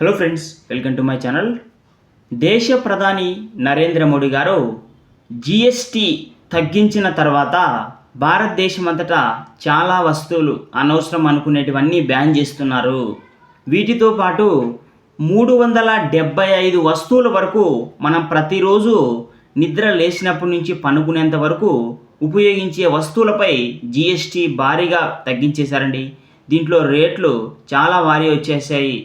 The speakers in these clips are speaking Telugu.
Hello friends welcome to my channel. దేశ ప్రధాని నరేంద్ర మోడీ గారు జిఎస్టి తగ్గించిన తర్వాత భారతదేశం అంతటా చాలా వస్తువులు అనవసరం అనుకునేటివన్నీ బ్యాన్ చేస్తున్నారు. వీటితో పాటు మూడు వందల డెబ్బై ఐదు వస్తువుల వరకు మనం ప్రతిరోజు నిద్ర లేచినప్పటి నుంచి పనుకునేంత వరకు ఉపయోగించే వస్తువులపై జిఎస్టి భారీగా తగ్గించేశారండి. దీంట్లో రేట్లు చాలా భారీ వచ్చేసాయి.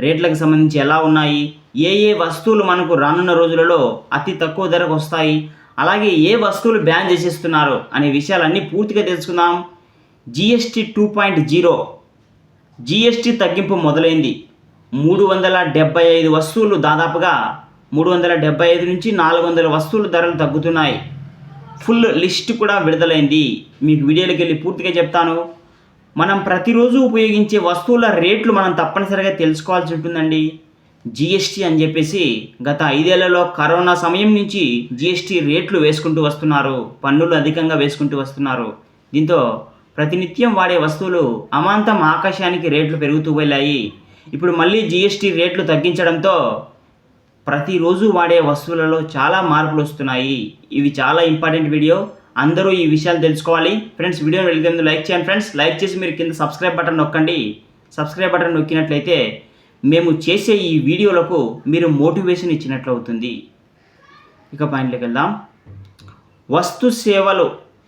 రేట్లకు సంబంధించి ఎలా ఉన్నాయి? ఏ ఏ వస్తువులు మనకు రానున్న రోజులలో అతి తక్కువ ధరకు వస్తాయి? అలాగే ఏ వస్తువులు బ్యాన్ చేసేస్తున్నారు? అనే విషయాలన్నీ పూర్తిగా తెలుసుకుందాం. GST two point zero. GST తగ్గింపు మొదలైంది. మూడు వందల డెబ్బై ఐదు వస్తువులు దాదాపుగా మూడు వందల డెబ్బై ఐదు నుంచి నాలుగు వందల వస్తువుల ధరలు తగ్గుతున్నాయి. ఫుల్ లిస్ట్ కూడా విడుదలైంది. మీకు వీడియోలోకి వెళ్ళి పూర్తిగా చెప్తాను. మనం ప్రతిరోజు ఉపయోగించే వస్తువుల రేట్లు మనం తప్పనిసరిగా తెలుసుకోవాల్సి ఉంటుందండి. జిఎస్టీ అని చెప్పేసి గత ఐదేళ్ళలో కరోనా సమయం నుంచి జిఎస్టీ రేట్లు వేసుకుంటూ వస్తున్నారు. పన్నులు అధికంగా వేసుకుంటూ వస్తున్నారు. దీంతో ప్రతినిత్యం వాడే వస్తువులు అమాంతం ఆకాశానికి రేట్లు పెరుగుతూ వెళ్ళాయి. ఇప్పుడు మళ్ళీ జిఎస్టీ రేట్లు తగ్గించడంతో ప్రతిరోజు వాడే వస్తువులలో చాలా మార్పులు వస్తున్నాయి. ఇవి చాలా ఇంపార్టెంట్ వీడియో. అందరూ ఈ విషయాలు తెలుసుకోవాలి. ఫ్రెండ్స్ వీడియో వెళ్ళి లైక్ చేయండి ఫ్రెండ్స్ లైక్ చేసి మీరు కింద సబ్స్క్రైబ్ బటన్ నొక్కండి. సబ్స్క్రైబ్ బటన్ నొక్కినట్లయితే మేము చేసే ఈ వీడియోలకు మీరు మోటివేషన్ ఇచ్చినట్లు అవుతుంది. ఇక పాయింట్లోకి వెళ్దాం. వస్తు సేవలు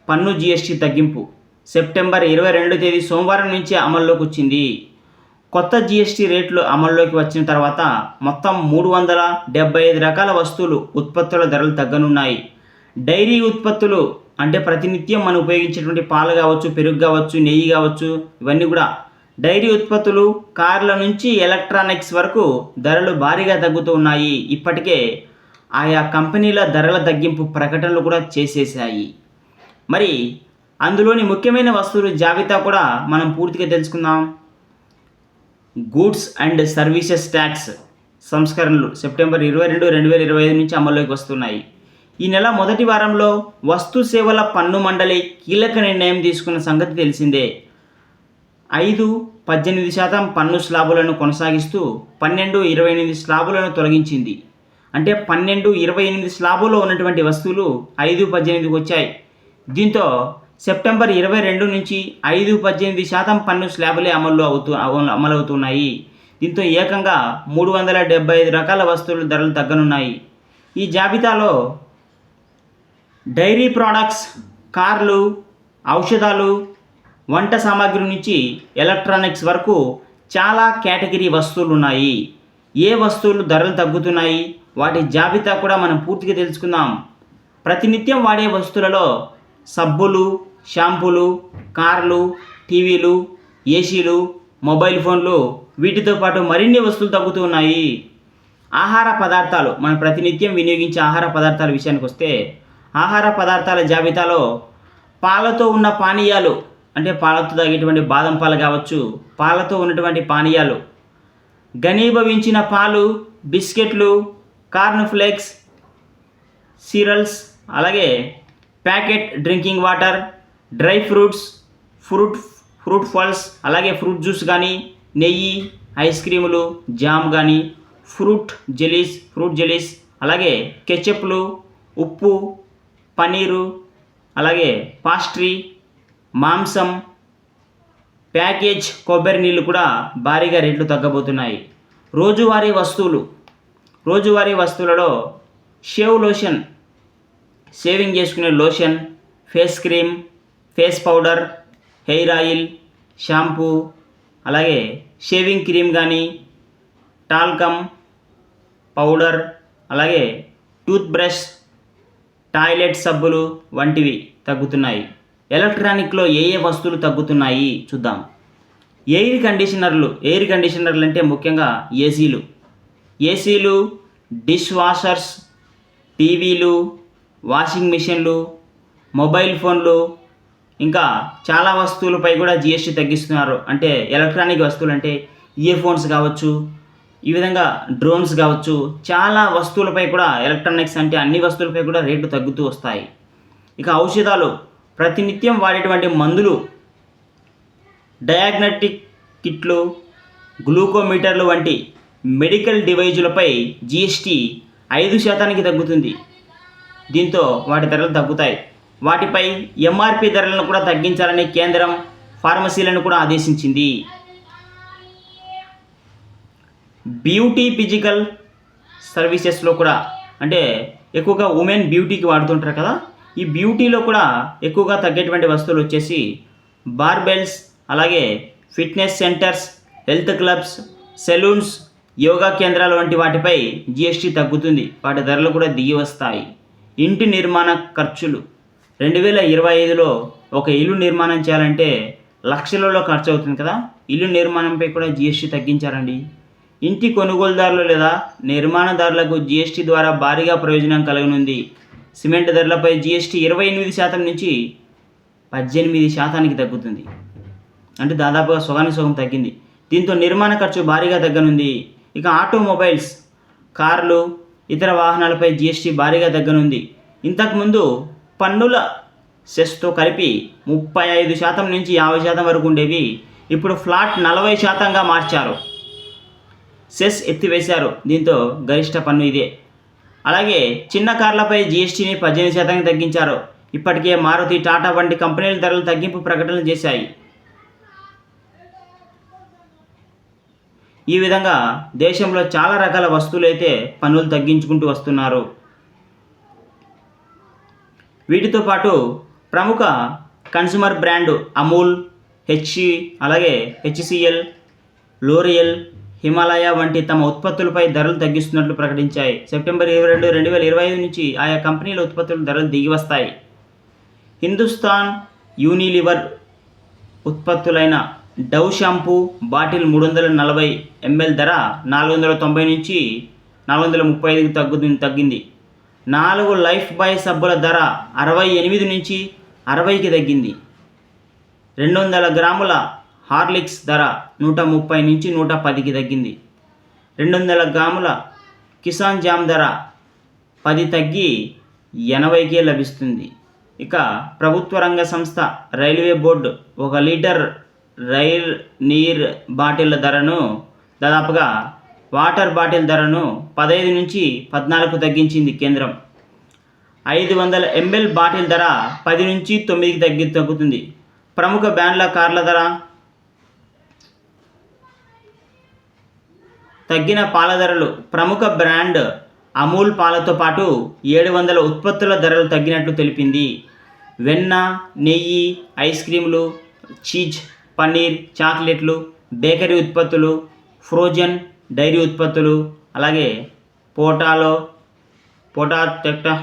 పన్ను జిఎస్టీ తగ్గింపు. సెప్టెంబర్ ఇరవై రెండు తేదీ సోమవారం నుంచి అమల్లోకి వచ్చింది. కొత్త జిఎస్టీ రేట్లు అమల్లోకి వచ్చిన తర్వాత మొత్తం మూడు వందల డెబ్బై ఐదు రకాల వస్తువులు ఉత్పత్తుల ధరలు తగ్గనున్నాయి. డైరీ ఉత్పత్తులు అంటే ప్రతినిత్యం మనం ఉపయోగించేటువంటి పాలు కావచ్చు పెరుగు కావచ్చు నెయ్యి కావచ్చు ఇవన్నీ కూడా డైరీ ఉత్పత్తులు కార్ల నుంచి ఎలక్ట్రానిక్స్ వరకు ధరలు భారీగా తగ్గుతూ ఉన్నాయి. ఇప్పటికే ఆయా కంపెనీల ధరల తగ్గింపు ప్రకటనలు కూడా చేసేసాయి మరి అందులోని ముఖ్యమైన వస్తువుల జాబితా కూడా మనం పూర్తిగా తెలుసుకుందాం. గూడ్స్ అండ్ సర్వీసెస్ ట్యాక్స్ సంస్కరణలు సెప్టెంబర్ ఇరవై రెండు రెండు వేల ఇరవై ఐదు నుంచి అమల్లోకి వస్తున్నాయి. ఈ నెల మొదటి వారంలో వస్తు సేవల పన్ను మండలి కీలక నిర్ణయం తీసుకున్న సంగతి తెలిసిందే. ఐదు పద్దెనిమిది శాతం పన్ను స్లాబులను కొనసాగిస్తూ పన్నెండు ఇరవై ఎనిమిది స్లాబులను తొలగించింది. అంటే పన్నెండు ఇరవై ఎనిమిది స్లాబులో ఉన్నటువంటి వస్తువులు ఐదు పద్దెనిమిదికి వచ్చాయి. దీంతో సెప్టెంబర్ ఇరవై రెండు నుంచి ఐదు పద్దెనిమిది శాతం పన్ను స్లాబులే అమలు అవుతూ అమలు- అమలవుతున్నాయి. దీంతో ఏకంగా మూడు వందల డెబ్బై ఐదు రకాల వస్తువుల ధరలు తగ్గనున్నాయి. ఈ జాబితాలో డైరీ ప్రోడక్ట్స్ కార్లు ఔషధాలు వంట సామాగ్రి నుంచి ఎలక్ట్రానిక్స్ వరకు చాలా కేటగిరీ వస్తువులు ఉన్నాయి ఏ వస్తువులు ధరలు తగ్గుతున్నాయి? వాటి జాబితా కూడా మనం పూర్తిగా తెలుసుకుందాం. ప్రతినిత్యం వాడే వస్తువులలో సబ్బులు షాంపూలు కార్లు టీవీలు ఏసీలు మొబైల్ ఫోన్లు వీటితో పాటు మరిన్ని వస్తువులు తగ్గుతూ ఉన్నాయి. ఆహార పదార్థాలు మనం ప్రతినిత్యం వినియోగించే ఆహార పదార్థాల విషయానికి వస్తే ఆహార పదార్థాల జాబితాలో పాలతో ఉన్న పానీయాలు అంటే పాలతో తాగేటువంటి బాదం పాలు కావచ్చు పాలతో ఉన్నటువంటి పానీయాలు ఘనీభవించిన పాలు బిస్కెట్లు కార్న్ ఫ్లేక్స్ సీరల్స్ అలాగే packet drinking water dry fruits fruit fruit ఫల్స్ అలాగే ఫ్రూట్ జ్యూస్ కానీ నెయ్యి ఐస్ క్రీములు జామ్ కానీ ఫ్రూట్ జెలీస్ ఫ్రూట్ జెలీస్ అలాగే కెచప్లు ఉప్పు పనీరు అలాగే పాస్ట్రీ మాంసం ప్యాకేజ్ కొబ్బరి నీళ్ళు కూడా భారీగా రేట్లు తగ్గబోతున్నాయి. రోజువారీ వస్తువులు రోజువారీ వస్తువులలో షేవ్ లోషన్ షేవింగ్ చేసుకునే lotion face cream face powder hair oil shampoo అలాగే షేవింగ్ క్రీమ్ కానీ టాల్కమ్ పౌడర్ అలాగే టూత్ బ్రష్ టాయిలెట్ సబ్బులు వంటివి తగ్గుతున్నాయి. ఎలక్ట్రానిక్లో ఏ ఏ వస్తువులు తగ్గుతున్నాయి చూద్దాం. ఎయిర్ కండిషనర్లు ఎయిర్ కండిషనర్లు అంటే ముఖ్యంగా ఏసీలు. ఏసీలు డిష్ వాషర్స్ టీవీలు వాషింగ్ మిషన్లు మొబైల్ ఫోన్లు ఇంకా చాలా వస్తువులపై కూడా జిఎస్టీ తగ్గిస్తున్నారు. అంటే ఎలక్ట్రానిక్ వస్తువులు అంటే ఇయర్ ఫోన్స్ కావచ్చు ఈ విధంగా డ్రోన్స్ కావచ్చు చాలా వస్తువులపై కూడా ఎలక్ట్రానిక్స్ అంటే అన్ని వస్తువులపై కూడా రేట్లు తగ్గుతూ వస్తాయి. ఇక ఔషధాలు ప్రతినిత్యం వాడేటువంటి మందులు డయాగ్నటిక్ కిట్లు గ్లూకోమీటర్లు వంటి మెడికల్ డివైజులపై జిఎస్టి ఐదు శాతానికి తగ్గుతుంది. దీంతో వాటి ధరలు తగ్గుతాయి. వాటిపై ఎంఆర్పి ధరలను కూడా తగ్గించాలని కేంద్రం ఫార్మసీలను కూడా ఆదేశించింది. బ్యూటీ ఫిజికల్ సర్వీసెస్లో కూడా అంటే ఎక్కువగా ఉమెన్ బ్యూటీకి వాడుతుంటారు కదా ఈ బ్యూటీలో కూడా ఎక్కువగా తగ్గేటువంటి వస్తువులు వచ్చేసి బార్బెల్స్ అలాగే fitness centres health clubs salons yoga కేంద్రాలు వంటి వాటిపై జిఎస్టీ తగ్గుతుంది. వాటి ధరలు కూడా దిగి వస్తాయి. ఇంటి నిర్మాణ ఖర్చులు. రెండు వేల ఇరవై ఐదులో ఒక ఇల్లు నిర్మాణం చేయాలంటే లక్షలలో ఖర్చు అవుతుంది కదా. ఇల్లు నిర్మాణంపై కూడా జిఎస్టీ తగ్గించారండి ఇంటి కొనుగోలుదారులు లేదా నిర్మాణదారులకు జిఎస్టీ ద్వారా భారీగా ప్రయోజనం కలగనుంది. సిమెంట్ ధరలపై జిఎస్టీ ఇరవై ఎనిమిది శాతం నుంచి పద్దెనిమిది శాతానికి తగ్గుతుంది. అంటే దాదాపుగా సగానికి సగం తగ్గింది. దీంతో నిర్మాణ ఖర్చు భారీగా తగ్గనుంది. ఇక ఆటోమొబైల్స్ కార్లు ఇతర వాహనాలపై జిఎస్టీ భారీగా తగ్గనుంది. ఇంతకుముందు పన్నుల సెస్తో కలిపి ముప్పై ఐదు శాతం నుంచి యాభై శాతం వరకు ఉండేవి. ఇప్పుడు ఫ్లాట్ నలభై శాతంగా మార్చారు. సెస్ ఎత్తివేశారు. దీంతో గరిష్ట పన్ను ఇదే. అలాగే చిన్న కార్లపై జీఎస్టీని పద్దెనిమిది శాతానికి తగ్గించారు. ఇప్పటికే మారుతి టాటా వంటి కంపెనీల ధరలు తగ్గింపు ప్రకటనలు చేశాయి. ఈ విధంగా దేశంలో చాలా రకాల వస్తువులు అయితే పన్నులు తగ్గించుకుంటూ వస్తున్నారు. వీటితో పాటు ప్రముఖ కన్స్యూమర్ బ్రాండ్ అమూల్ హెచ్సి అలాగే హెచ్సిఎల్ లోరియల్ హిమాలయ వంటి తమ ఉత్పత్తులపై ధరలు తగ్గిస్తున్నట్లు ప్రకటించాయి. సెప్టెంబర్ ఇరవై రెండు రెండు వేల ఇరవై ఐదు నుంచి ఆయా కంపెనీల ఉత్పత్తుల ధరలు దిగి వస్తాయి. హిందుస్థాన్ యూనిలివర్ ఉత్పత్తులైన డవ్ షాంపూ బాటిల్ మూడు వందల నలభై ఎంఎల్ ధర నాలుగు వందల తొంభై నుంచి నాలుగు వందల ముప్పై ఐదుకి తగ్గుతుంది తగ్గింది. నాలుగు లైఫ్ బాయ్ సబ్బుల ధర అరవై ఎనిమిది నుంచి అరవైకి తగ్గింది. రెండు వందల గ్రాముల హార్లిక్స్ ధర నూట ముప్పై నుంచి నూట పదికి తగ్గింది. రెండు వందల గ్రాముల కిసాన్ జామ్ ధర పది తగ్గి ఎనభైకే లభిస్తుంది. ఇక ప్రభుత్వ రంగ సంస్థ రైల్వే బోర్డు ఒక లీటర్ రైల్ నీర్ బాటిల్ ధరను దాదాపుగా వాటర్ బాటిల్ ధరను పదహైదు నుంచి పద్నాలుగు తగ్గించింది కేంద్రం. ఐదు వందల ఎంఎల్ బాటిల్ ధర పది నుంచి తొమ్మిదికి తగ్గి తగ్గుతుంది. ప్రముఖ బ్యాండ్ల కార్ల ధర తగ్గిన పాల ధరలు. ప్రముఖ బ్రాండ్ అమూల్ పాలతో పాటు ఏడు వందల ఉత్పత్తుల ధరలు తగ్గినట్లు తెలిపింది. వెన్న నెయ్యి ఐస్ క్రీములు చీజ్ పన్నీర్ చాక్లెట్లు బేకరీ ఉత్పత్తులు ఫ్రోజన్ డైరీ ఉత్పత్తులు అలాగే పోటాలో పోటా టెక్టా